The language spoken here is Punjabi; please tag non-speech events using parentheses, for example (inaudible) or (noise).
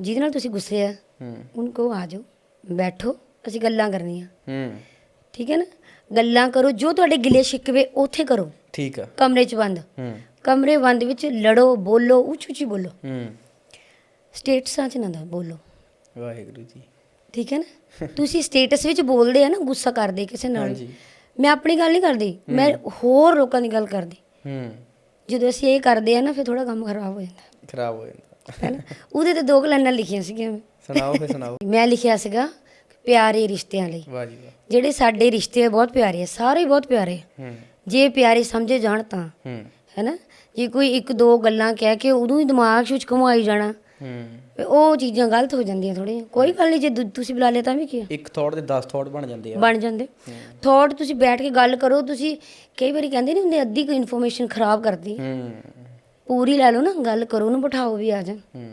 ਜਿਹਦੇ ਨਾਲ ਤੁਸੀਂ ਗੁੱਸੇ ਆ ਹੂੰ। ਉਹਨੂੰ ਕਹੋ ਆ ਜਾਓ ਬੈਠੋ ਅਸੀਂ ਗੱਲਾਂ ਕਰਨੀਆਂ। ਹੂੰ। ਠੀਕ ਹੈ ਨਾ? ਗੱਲਾਂ ਕਰੋ ਜੋ ਤੁਹਾਡੇ ਗਿਲੇ ਸ਼ਿਕਵੇ ਉੱਥੇ ਕਰੋ। ਠੀਕ ਆ। ਕਮਰੇ 'ਚ ਬੰਦ। ਹੂੰ। ਕਮਰੇ ਬੰਦ ਵਿੱਚ ਲੜੋ ਬੋਲੋ ਉੱਚੀ ਉੱਚੀ ਬੋਲੋ। ਹੂੰ। ਸਟੇਟਸਾਂ 'ਚ ਨਾ ਦਾ ਬੋਲੋ। ਵਾਹਿਗੁਰੂ ਜੀ। ਠੀਕ ਹੈ ਨਾ? (laughs) ਤੁਸੀਂ ਸਟੇਟਸ ਵਿੱਚ ਬੋਲਦੇ ਆ ਨਾ ਗੁੱਸਾ ਕਰਦੇ ਕਿਸੇ ਨਾਲ। ਹਾਂਜੀ। ਮੈਂ ਆਪਣੀ ਗੱਲ ਨਹੀਂ ਕਰਦੀ ਮੈਂ ਹੋਰ ਲੋਕਾਂ ਦੀ ਗੱਲ ਕਰਦੀ। ਹੂੰ। ਜਦੋਂ ਅਸੀਂ ਇਹ ਕਰਦੇ ਆ ਨਾ ਫਿਰ ਥੋੜਾ ਕੰਮ ਖਰਾਬ ਹੋ ਜਾਂਦਾ। ਖਰਾਬ ਹੋ ਜਾਂਦਾ। ਹੈ ਨਾ ਉਹਦੇ ਤੇ ਦੋ ਕੁ ਲਾਈਨਾਂ ਲਿਖੀਆਂ ਸੀਗੀਆਂ। ਮੈਂ। ਸੁਣਾਓ ਫੇ ਸੁਣਾਓ। ਮੈਂ ਲਿਖਿਆ ਸੀਗਾ ਪਿਆਰੇ ਰਿਸ਼ਤਿਆਂ ਲਈ। ਵਾਹ ਜੀ ਵਾਹ। ਜਿਹੜੇ ਸਾਡੇ ਰਿਸ਼ਤੇ ਆ ਬਹੁਤ ਪਿਆਰੇ ਆ ਸਾਰੇ ਹੀ ਬਹੁਤ ਪਿਆਰੇ ਆ। ਹੂੰ। ਜੇ ਪਿਆਰੇ ਸਮਝੇ ਜਾਣ ਤਾਂ। ਹੂੰ। ਹੈਨਾ? ਜੇ ਕੋਈ ਇੱਕ ਦੋ ਗੱਲਾਂ ਕਹਿ ਕੇ ਉਦੋਂ ਹੀ ਦਿਮਾਗ ਵਿੱਚ ਘੁਮਾਈ ਜਾਣਾ। ਹੂੰ। ਵੀ ਉਹ ਚੀਜ਼ਾਂ ਗਲਤ ਹੋ ਜਾਂਦੀਆਂ ਥੋੜੀਆਂ ਕੋਈ ਗੱਲ ਨਹੀਂ ਜੇ ਦੂ- ਤੁਸੀਂ ਬੁਲਾ ਲਿਆ ਤਾਂ ਵੀ ਕੀ ਆ, ਇੱਕ ਥੌਟ ਦੇ 10 ਥੌਟ ਬਣ ਜਾਂਦੇ ਆ। ਬਣ ਜਾਂਦੇ। ਥੋਟ ਤੁਸੀਂ ਬੈਠ ਕੇ ਗੱਲ ਕਰੋ ਤੁਸੀਂ ਕਈ ਵਾਰੀ ਕਹਿੰਦੇ ਨਹੀਂ ਹੁੰਦੇ ਅੱਧੀ ਕੋਈ ਇਨਫੋਰਮੇਸ਼ਨ ਖਰਾਬ ਕਰਦੀ ਹੂੰ। ਪੂਰੀ ਲੈ ਲਓ ਨਾ ਗੱਲ ਕਰੋ ਉਹਨੂੰ ਬਿਠਾਓ ਵੀ ਆ ਜਾ ਹੂੰ।